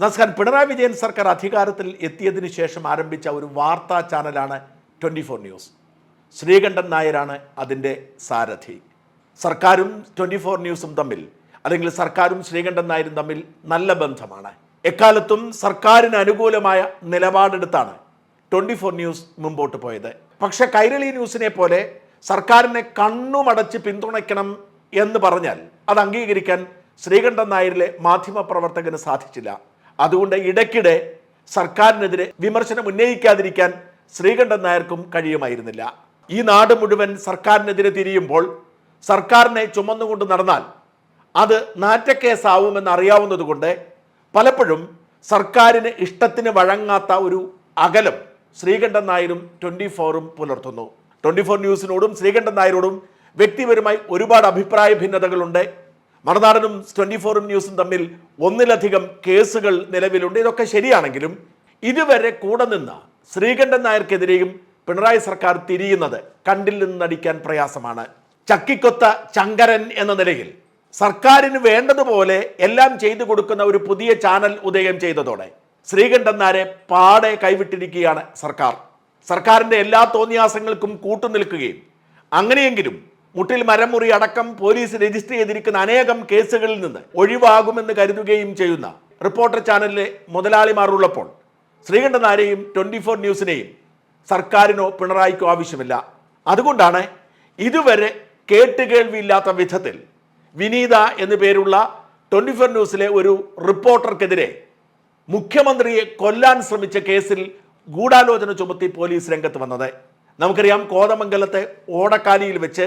നമസ്കാരം പിണറായി വിജയൻ സർക്കാർ അധികാരത്തിൽ എത്തിയതിന് ശേഷം ആരംഭിച്ച ഒരു വാർത്താ ചാനലാണ് ട്വന്റി ഫോർ ന്യൂസ്. ശ്രീകണ്ഠൻ നായരാണ് അതിന്റെ സാരഥി. സർക്കാരും ട്വന്റി ഫോർ ന്യൂസും തമ്മിൽ അല്ലെങ്കിൽ സർക്കാരും ശ്രീകണ്ഠൻ നായരും തമ്മിൽ നല്ല ബന്ധമാണ്. എക്കാലത്തും സർക്കാരിന് അനുകൂലമായ നിലപാടെടുത്താണ് ട്വന്റി ഫോർ ന്യൂസ് മുമ്പോട്ട് പോയത്. പക്ഷെ കൈരളി ന്യൂസിനെ പോലെ സർക്കാരിനെ കണ്ണുമടച്ച് പിന്തുണയ്ക്കണം എന്ന് പറഞ്ഞാൽ അത് അംഗീകരിക്കാൻ ശ്രീകണ്ഠൻ നായരിലെ മാധ്യമപ്രവർത്തകന് സാധിച്ചില്ല. അതുകൊണ്ട് ഇടയ്ക്കിടെ സർക്കാരിനെതിരെ വിമർശനം ഉന്നയിക്കാതിരിക്കാൻ ശ്രീകണ്ഠൻ നായർക്കും കഴിയുമായിരുന്നില്ല. ഈ നാട് മുഴുവൻ സർക്കാരിനെതിരെ തിരിയുമ്പോൾ സർക്കാരിനെ ചുമന്നുകൊണ്ട് നടന്നാൽ അത് നാറ്റക്കേസാവുമെന്ന് അറിയാവുന്നതുകൊണ്ട് പലപ്പോഴും സർക്കാരിന് ഇഷ്ടത്തിന് വഴങ്ങാത്ത ഒരു അകലം ശ്രീകണ്ഠൻ നായരും ട്വന്റി ഫോറും പുലർത്തുന്നു. ട്വന്റി ഫോർ ന്യൂസിനോടും ശ്രീകണ്ഠൻ നായരോടും വ്യക്തിപരമായി ഒരുപാട് അഭിപ്രായ ഭിന്നതകളുണ്ട്. മറുനാടനും ട്വന്റി ഫോറും ന്യൂസും തമ്മിൽ ഒന്നിലധികം കേസുകൾ നിലവിലുണ്ട്. ഇതൊക്കെ ശരിയാണെങ്കിലും ഇതുവരെ കൂടെ നിന്ന ശ്രീകണ്ഠൻ നായർക്കെതിരെയും പിണറായി സർക്കാർ തിരിയുന്നത് കണ്ടിൽ നിന്ന് നടിക്കാൻ പ്രയാസമാണ്. ചക്കിക്കൊത്ത ചങ്കരൻ എന്ന നിലയിൽ സർക്കാരിന് വേണ്ടതുപോലെ എല്ലാം ചെയ്തു കൊടുക്കുന്ന ഒരു പുതിയ ചാനൽ ഉദയം ചെയ്തതോടെ ശ്രീകണ്ഠൻ നായരെ പാടെ കൈവിട്ടിരിക്കുകയാണ് സർക്കാർ. സർക്കാരിന്റെ എല്ലാ തോന്നിയാസങ്ങൾക്കും കൂട്ടുനിൽക്കുകയും അങ്ങനെയെങ്കിലും മുട്ടിൽ മരമുറി അടക്കം പോലീസ് രജിസ്റ്റർ ചെയ്തിരിക്കുന്ന അനേകം കേസുകളിൽ നിന്ന് ഒഴിവാകുമെന്ന് കരുതുകയും ചെയ്യുന്ന റിപ്പോർട്ടർ ചാനലിലെ മുതലാളിമാർ ഉള്ളപ്പോൾ ശ്രീകണ്ഠനാരെയും ട്വന്റി ഫോർ ന്യൂസിനെയും സർക്കാരിനോ പിണറായിക്കോ ആവശ്യമില്ല. അതുകൊണ്ടാണ് ഇതുവരെ കേട്ടുകേൾവിയില്ലാത്ത വിധത്തിൽ വിനീത എന്നു പേരുള്ള ട്വന്റി ഫോർ ന്യൂസിലെ ഒരു റിപ്പോർട്ടർക്കെതിരെ മുഖ്യമന്ത്രിയെ കൊല്ലാൻ ശ്രമിച്ച കേസിൽ ഗൂഢാലോചന ചുമത്തി പോലീസ് രംഗത്ത് വന്നത്. നമുക്കറിയാം കോതമംഗലത്തെ ഓടക്കാലിയിൽ വെച്ച്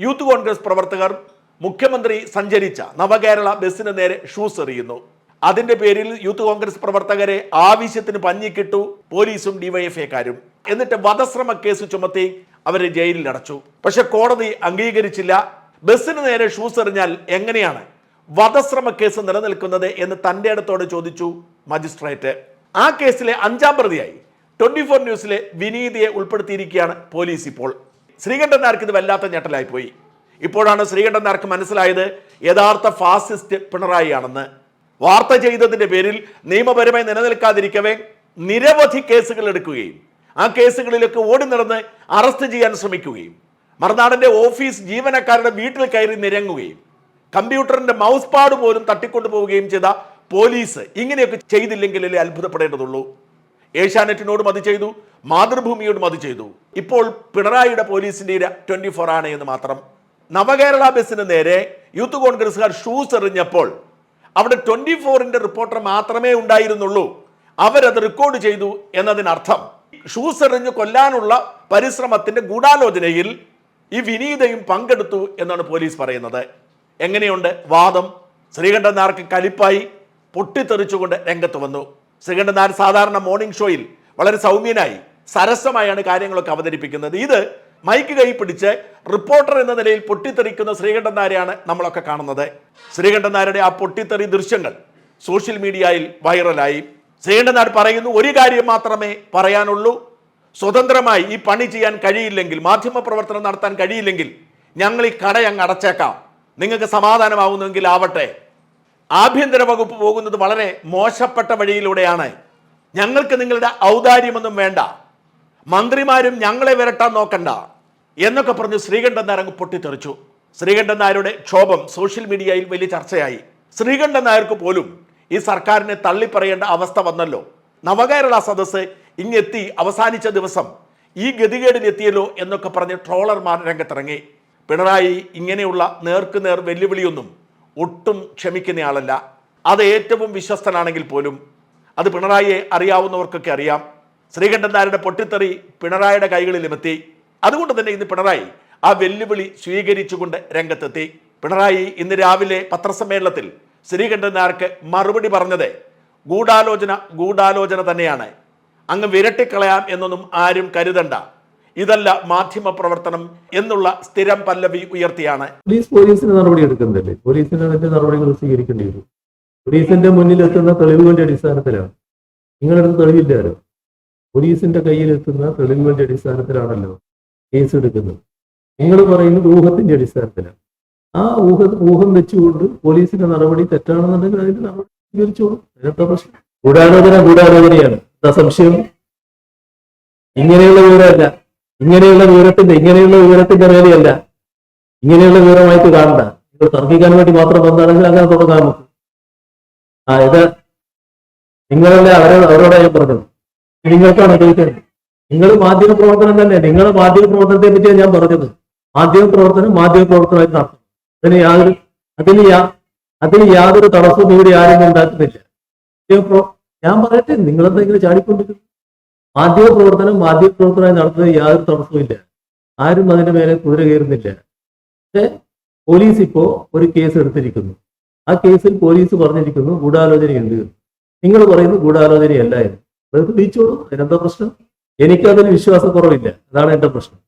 യൂത്ത് കോൺഗ്രസ് പ്രവർത്തകർ മുഖ്യമന്ത്രി സഞ്ചരിച്ച നവകേരള ബസ്സിന് നേരെ ഷൂസ് എറിയുന്നു. അതിന്റെ പേരിൽ യൂത്ത് കോൺഗ്രസ് പ്രവർത്തകരെ ആവശ്യത്തിന് പഞ്ഞിക്കിട്ടു പോലീസും ഡിവൈഎഫ്ഐക്കാരും. എന്നിട്ട് വധശ്രമ കേസ് ചുമത്തി അവരെ ജയിലിൽ അടച്ചു. പക്ഷെ കോടതി അംഗീകരിച്ചില്ല. ബസ്സിന് നേരെ ഷൂസ് എറിഞ്ഞാൽ എങ്ങനെയാണ് വധശ്രമ കേസ് നിലനിൽക്കുന്നത് എന്ന് തന്റെ അടുത്തോട് ചോദിച്ചു മജിസ്ട്രേറ്റ്. ആ കേസിലെ അഞ്ചാം പ്രതിയായി ട്വന്റി ഫോർ ന്യൂസിലെ വിനീതിയെ ഉൾപ്പെടുത്തിയിരിക്കുകയാണ് പോലീസ് ഇപ്പോൾ. ശ്രീകണ്ഠൻ നായർക്ക് ഇത് വല്ലാത്ത ഞെട്ടലായിപ്പോയി. ഇപ്പോഴാണ് ശ്രീകണ്ഠൻ നായർക്ക് മനസ്സിലായത് യഥാർത്ഥ ഫാസിസ്റ്റ് പിണറായിയാണെന്ന്. വാർത്ത ചെയ്തതിന്റെ പേരിൽ നിയമപരമായി നിലനിൽക്കാതിരിക്കവേ നിരവധി കേസുകൾ എടുക്കുകയും ആ കേസുകളിലൊക്കെ ഓടി നടന്ന് അറസ്റ്റ് ചെയ്യാൻ ശ്രമിക്കുകയും മറുനാടന്റെ ഓഫീസ് ജീവനക്കാരുടെ വീട്ടിൽ കയറി നിരങ്ങുകയും കമ്പ്യൂട്ടറിന്റെ മൗസ് പാഡ് പോലും തട്ടിക്കൊണ്ടു പോവുകയും ചെയ്ത പോലീസ് ഇങ്ങനെയൊക്കെ ചെയ്തില്ലെങ്കിലല്ലേ അത്ഭുതപ്പെടേണ്ടതുള്ളൂ. ഏഷ്യാനെറ്റിനോടും അത് ചെയ്തു മാതൃഭൂമിയോടും അത് ചെയ്തു. ഇപ്പോൾ പിണറായിയുടെ പോലീസിന്റെ ട്വന്റി ഫോർ ആണ് എന്ന് മാത്രം. നവകേരള ബസ്സിന് നേരെ യൂത്ത് കോൺഗ്രസ്സുകാർ ഷൂസ് എറിഞ്ഞപ്പോൾ അവിടെ ട്വന്റി ഫോറിന്റെ റിപ്പോർട്ടർ മാത്രമേ ഉണ്ടായിരുന്നുള്ളൂ. അവരത് റെക്കോർഡ് ചെയ്തു എന്നതിനർത്ഥം. ഷൂസ് എറിഞ്ഞ് കൊല്ലാനുള്ള പരിശ്രമത്തിന്റെ ഗൂഢാലോചനയിൽ ഈ വിനീതയും പങ്കെടുത്തു എന്നാണ് പോലീസ് പറയുന്നത്. എങ്ങനെയുണ്ട്? വാദം. ശ്രീകണ്ഠൻ നായർക്ക് കലിപ്പായി പൊട്ടിത്തെറിച്ചുകൊണ്ട് രംഗത്ത് വന്നു. ശ്രീകണ്ഠൻ നായർ സാധാരണ മോർണിംഗ് ഷോയിൽ വളരെ സൗമ്യനായി സരസമായാണ് കാര്യങ്ങളൊക്കെ അവതരിപ്പിക്കുന്നത്. ഇത് മൈക്ക് കൈ പിടിച്ച് റിപ്പോർട്ടർ എന്ന നിലയിൽ പൊട്ടിത്തെറിക്കുന്ന ശ്രീകണ്ഠൻ നായരെയാണ് നമ്മളൊക്കെ കാണുന്നത്. ശ്രീകണ്ഠൻ നായരുടെ ആ പൊട്ടിത്തെറി ദൃശ്യങ്ങൾ സോഷ്യൽ മീഡിയയിൽ വൈറലായി. ശ്രീകണ്ഠൻ നായർ പറയുന്നു ഒരു കാര്യം മാത്രമേ പറയാനുള്ളൂ. സ്വതന്ത്രമായി ഈ പണി ചെയ്യാൻ കഴിയില്ലെങ്കിൽ മാധ്യമ പ്രവർത്തനം നടത്താൻ കഴിയില്ലെങ്കിൽ ഞങ്ങൾ ഈ കട അങ്ങ് അടച്ചേക്കാം. നിങ്ങൾക്ക് സമാധാനമാവുന്നെങ്കിൽ ആവട്ടെ. ആഭ്യന്തര വകുപ്പ് പോകുന്നത് വളരെ മോശപ്പെട്ട വഴിയിലൂടെയാണ്. ഞങ്ങൾക്ക് നിങ്ങളുടെ ഔദാര്യമൊന്നും വേണ്ട. മന്ത്രിമാരും ഞങ്ങളെ വിരട്ടാൻ നോക്കണ്ട എന്നൊക്കെ പറഞ്ഞ് ശ്രീകണ്ഠൻ നായർ പൊട്ടിത്തെറിച്ചു. ശ്രീകണ്ഠൻ നായരുടെ ക്ഷോഭം സോഷ്യൽ മീഡിയയിൽ വലിയ ചർച്ചയായി. ശ്രീകണ്ഠൻ നായർക്ക് പോലും ഈ സർക്കാരിനെ തള്ളിപ്പറയേണ്ട അവസ്ഥ വന്നല്ലോ. നവകേരള സദസ്സ് ഇങ്ങെത്തി അവസാനിച്ച ദിവസം ഈ ഗതികേടിനെത്തിയല്ലോ എന്നൊക്കെ പറഞ്ഞ് ട്രോളർമാർ രംഗത്തിറങ്ങി. പിണറായി ഇങ്ങനെയുള്ള നേർക്കുനേർ വെല്ലുവിളിയൊന്നും ഒട്ടും ക്ഷമിക്കുന്നയാളല്ല. അത് ഏറ്റവും വിശ്വസ്തനാണെങ്കിൽ പോലും. അത് പിണറായിയെ അറിയാവുന്നവർക്കൊക്കെ അറിയാം. ശ്രീകണ്ഠൻ നായരുടെ പൊട്ടിത്തെറി പിണറായിയുടെ കൈകളിലുമെത്തി. അതുകൊണ്ട് തന്നെ ഇന്ന് പിണറായി ആ വെല്ലുവിളി സ്വീകരിച്ചുകൊണ്ട് രംഗത്തെത്തി. പിണറായി ഇന്ന് രാവിലെ പത്രസമ്മേളനത്തിൽ ശ്രീകണ്ഠൻ നായർക്ക് മറുപടി പറഞ്ഞത് ഗൂഢാലോചന ഗൂഢാലോചന തന്നെയാണ്. അങ്ങ് വിരട്ടിക്കളയാം എന്നൊന്നും ആരും കരുതണ്ട. ഇതല്ല മാധ്യമ പ്രവർത്തനം എന്നുള്ള സ്ഥിരം പല്ലവി ഉയർത്തിയാണ്. പോലീസ് പോലീസിന് നടപടി എടുക്കുന്നില്ലേ? പോലീസിന് അതിന്റെ നടപടികൾ സ്വീകരിക്കേണ്ടി വരും. പോലീസിന്റെ മുന്നിലെത്തുന്ന തെളിവുകളുടെ അടിസ്ഥാനത്തിലാണ്. പോലീസിന്റെ കയ്യിലെത്തുന്ന തെളിവുകളുടെ അടിസ്ഥാനത്തിലാണല്ലോ കേസ് എടുക്കുന്നത് നിങ്ങൾ പറയുന്നത് ഊഹത്തിന്റെ അടിസ്ഥാനത്തിലാണ്. ആ ഊഹ ഊഹം വെച്ചുകൊണ്ട് പോലീസിന്റെ നടപടി തെറ്റാണെന്നുണ്ടെങ്കിൽ അതിന്റെ നടപടി സ്വീകരിച്ചോളൂ. അതിനെന്താ പ്രശ്നം. ഗൂഢാലോചന ഗൂഢാലോചനയാണ്. എന്താ സംശയം? ഇങ്ങനെയുള്ള വിവരമല്ല. ഇങ്ങനെയുള്ള വിവരത്തിന്റെ ഇങ്ങനെയുള്ള വിവരത്തിന്റെ മേലെയല്ല. ഇങ്ങനെയുള്ള വിവരമായിട്ട് കാണണ്ട. നിങ്ങൾ തർക്കിക്കാൻ വേണ്ടി മാത്രം വന്നാണെങ്കിൽ അങ്ങനെ തുടങ്ങാം നമുക്ക്. ആ ഇത് നിങ്ങളല്ലേ അവരോട് അവരോടാ ഞാൻ പറഞ്ഞത്. നിങ്ങൾക്കാണ് ചോദിക്കേണ്ടത് നിങ്ങൾ മാധ്യമ പ്രവർത്തനം തന്നെ നിങ്ങൾ മാധ്യമ പ്രവർത്തനത്തെ പറ്റിയാണ് ഞാൻ പറഞ്ഞത്. മാധ്യമ പ്രവർത്തനം മാധ്യമ പ്രവർത്തനമായിട്ട് നടത്തും അതിന് യാതൊരു അതിന് യാ അതിന് യാതൊരു തടസ്സവും ഇവിടെ ആരും ഉണ്ടാക്കുന്നില്ല. ഞാൻ പറയട്ടെ നിങ്ങളെന്താ ഇങ്ങനെ ചാടിക്കൊണ്ടിരിക്കുന്നു മാധ്യമ പ്രവർത്തനം മാധ്യമ പ്രവർത്തനമായി നടത്തുന്നത് യാതൊരു തടസ്സവുമില്ല ആരും അതിന്റെ മേലെ കുതിര കയറുന്നില്ല. പക്ഷേ പോലീസ് ഇപ്പോ ഒരു കേസ് എടുത്തിരിക്കുന്നു. ആ കേസിൽ പോലീസ് പറഞ്ഞിരിക്കുന്നു ഗൂഢാലോചനയുണ്ട്. നിങ്ങൾ പറയുന്നു ഗൂഢാലോചനയല്ല എന്ന്. അത് തെളിയിച്ചോളൂ അതിനെന്താ പ്രശ്നം? എനിക്കതിന് വിശ്വാസം കുറവില്ല അതാണ് എന്റെ പ്രശ്നം.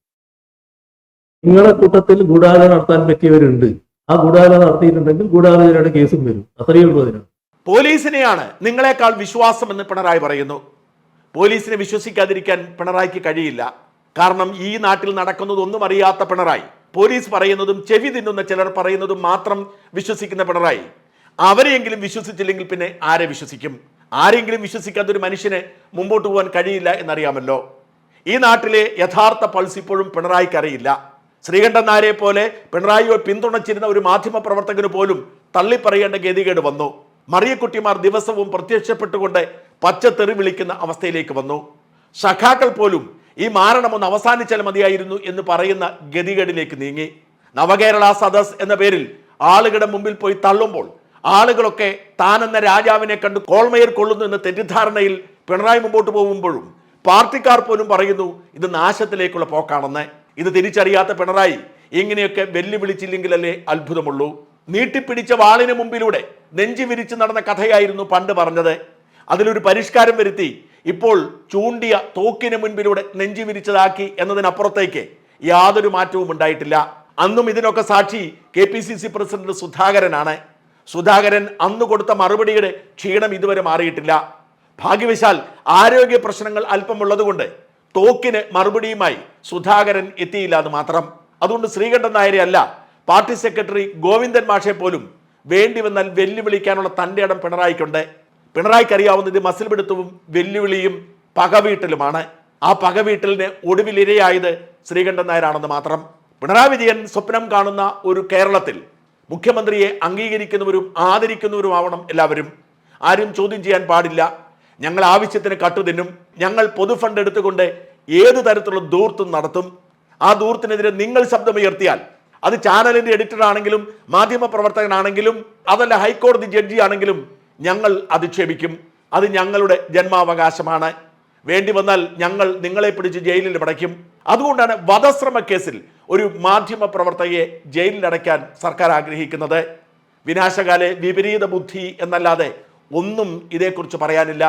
നിങ്ങളുടെ കൂട്ടത്തിൽ ഗൂഢാലോചന നടത്താൻ പറ്റിയവരുണ്ട്. ആ ഗൂഢാലോചന നടത്തിയിട്ടുണ്ടെങ്കിൽ ഗൂഢാലോചനയുടെ കേസും വരും. അത്രയേ ഉള്ളൂ അതിനാണ് പോലീസിനെയാണ് നിങ്ങളെക്കാൾ വിശ്വാസമെന്ന് പിണറായി പറയുന്നു. പോലീസിനെ വിശ്വസിക്കാതിരിക്കാൻ പിണറായിക്ക് കഴിയില്ല. കാരണം ഈ നാട്ടിൽ നടക്കുന്നതൊന്നും അറിയാത്ത പിണറായി. പോലീസ് പറയുന്നതും ചെവി തിന്നുന്ന ചിലർ പറയുന്നതും മാത്രം വിശ്വസിക്കുന്ന പിണറായി. അവരെയെങ്കിലും വിശ്വസിച്ചില്ലെങ്കിൽ പിന്നെ ആരെ വിശ്വസിക്കും? ആരെങ്കിലും വിശ്വസിക്കാത്ത ഒരു മനുഷ്യന് മുമ്പോട്ട് പോകാൻ കഴിയില്ല എന്നറിയാമല്ലോ. ഈ നാട്ടിലെ യഥാർത്ഥ പൾസ് ഇപ്പോഴും പിണറായിക്ക് അറിയില്ല. ശ്രീകണ്ഠൻ നായരെ പോലെ പിണറായിയെ പിന്തുണച്ചിരുന്ന ഒരു മാധ്യമ പ്രവർത്തകന് പോലും തള്ളിപ്പറയേണ്ട ഗതികേട് വന്നു. മറിയക്കുട്ടിമാർ ദിവസവും പ്രത്യക്ഷപ്പെട്ടുകൊണ്ട് പച്ചത്തെറി വിളിക്കുന്ന അവസ്ഥയിലേക്ക് വന്നു. സഖാക്കൾ പോലും ഈ മാരണം ഒന്ന് അവസാനിച്ചാൽ മതിയായിരുന്നു എന്ന് പറയുന്ന ഗതികേടിലേക്ക് നീങ്ങി. നവകേരള സദസ് എന്ന പേരിൽ ആളുകളുടെ മുമ്പിൽ പോയി തള്ളുമ്പോൾ ആളുകളൊക്കെ താനെന്ന രാജാവിനെ കണ്ട് കോൾമയർ കൊള്ളുന്നു എന്ന തെറ്റിദ്ധാരണയിൽ പിണറായി മുമ്പോട്ട് പോകുമ്പോഴും പാർട്ടിക്കാർ പോലും പറയുന്നു ഇത് നാശത്തിലേക്കുള്ള പോക്കാണെന്ന്. ഇത് തിരിച്ചറിയാത്ത പിണറായി ഇങ്ങനെയൊക്കെ വെല്ലുവിളിച്ചില്ലെങ്കിലല്ലേ അത്ഭുതമുള്ളൂ. നീട്ടിപ്പിടിച്ച വാളിന് മുമ്പിലൂടെ നെഞ്ചി വിരിച്ച് നടന്ന കഥയായിരുന്നു പണ്ട് പറഞ്ഞത്. അതിലൊരു പരിഷ്കാരം വരുത്തി ഇപ്പോൾ ചൂണ്ടിയ തോക്കിന് മുൻപിലൂടെ നെഞ്ചി വിരിച്ചതാക്കി എന്നതിനപ്പുറത്തേക്ക് യാതൊരു മാറ്റവും ഉണ്ടായിട്ടില്ല. അന്നും ഇതിനൊക്കെ സാക്ഷി K P C C president സുധാകരനാണ്. Sudhakaran അന്ന് കൊടുത്ത മറുപടിയുടെ ക്ഷീണം ഇതുവരെ മാറിയിട്ടില്ല. ഭാഗ്യവശാൽ ആരോഗ്യ പ്രശ്നങ്ങൾ അല്പമുള്ളതുകൊണ്ട് തോക്കിന് മറുപടിയുമായി സുധാകരൻ എത്തിയില്ല അത് മാത്രം. അതുകൊണ്ട് ശ്രീകണ്ഠൻ നായരെ അല്ല പാർട്ടി സെക്രട്ടറി ഗോവിന്ദൻ മാഷെ പോലും വേണ്ടി വന്നാൽ വെല്ലുവിളിക്കാനുള്ള തന്റെ ഇടം പിണറായിക്കുണ്ട്. മസിൽ പിടുത്തവും വെല്ലുവിളിയും പകവീട്ടലുമാണ്. ആ പകവീട്ടലിന് ഒടുവിലിരയായത് ശ്രീകണ്ഠൻ നായരാണെന്ന് മാത്രം. പിണറായി വിജയൻ സ്വപ്നം കാണുന്ന ഒരു കേരളത്തിൽ മുഖ്യമന്ത്രിയെ അംഗീകരിക്കുന്നവരും ആദരിക്കുന്നവരും ആവണം എല്ലാവരും. ആരും ചോദ്യം ചെയ്യാൻ പാടില്ല. ഞങ്ങൾ ആവശ്യത്തിന് കട്ടുതിന്നും ഞങ്ങൾ പൊതുഫണ്ട് എടുത്തുകൊണ്ട് ഏത് തരത്തിലുള്ള ദൂർത്തും നടത്തും. ആ ദൂർത്തിനെതിരെ നിങ്ങൾ ശബ്ദമുയർത്തിയാൽ അത് ചാനലിന്റെ എഡിറ്റർ ആണെങ്കിലും മാധ്യമ പ്രവർത്തകനാണെങ്കിലും അതല്ല ഹൈക്കോടതി ജഡ്ജി ആണെങ്കിലും ഞങ്ങൾ അധിക്ഷേപിക്കും. അത് ഞങ്ങളുടെ ജന്മാവകാശമാണ്. വേണ്ടി വന്നാൽ ഞങ്ങൾ നിങ്ങളെ പിടിച്ച് ജയിലിൽ പടയ്ക്കും അതുകൊണ്ടാണ് വധശ്രമ കേസിൽ ഒരു മാധ്യമ പ്രവർത്തകയെ ജയിലിലടയ്ക്കാൻ സർക്കാർ ആഗ്രഹിക്കുന്നത്. വിനാശകാലെ വിപരീത ബുദ്ധി എന്നല്ലാതെ ഒന്നും ഇതേക്കുറിച്ച് പറയാനില്ല.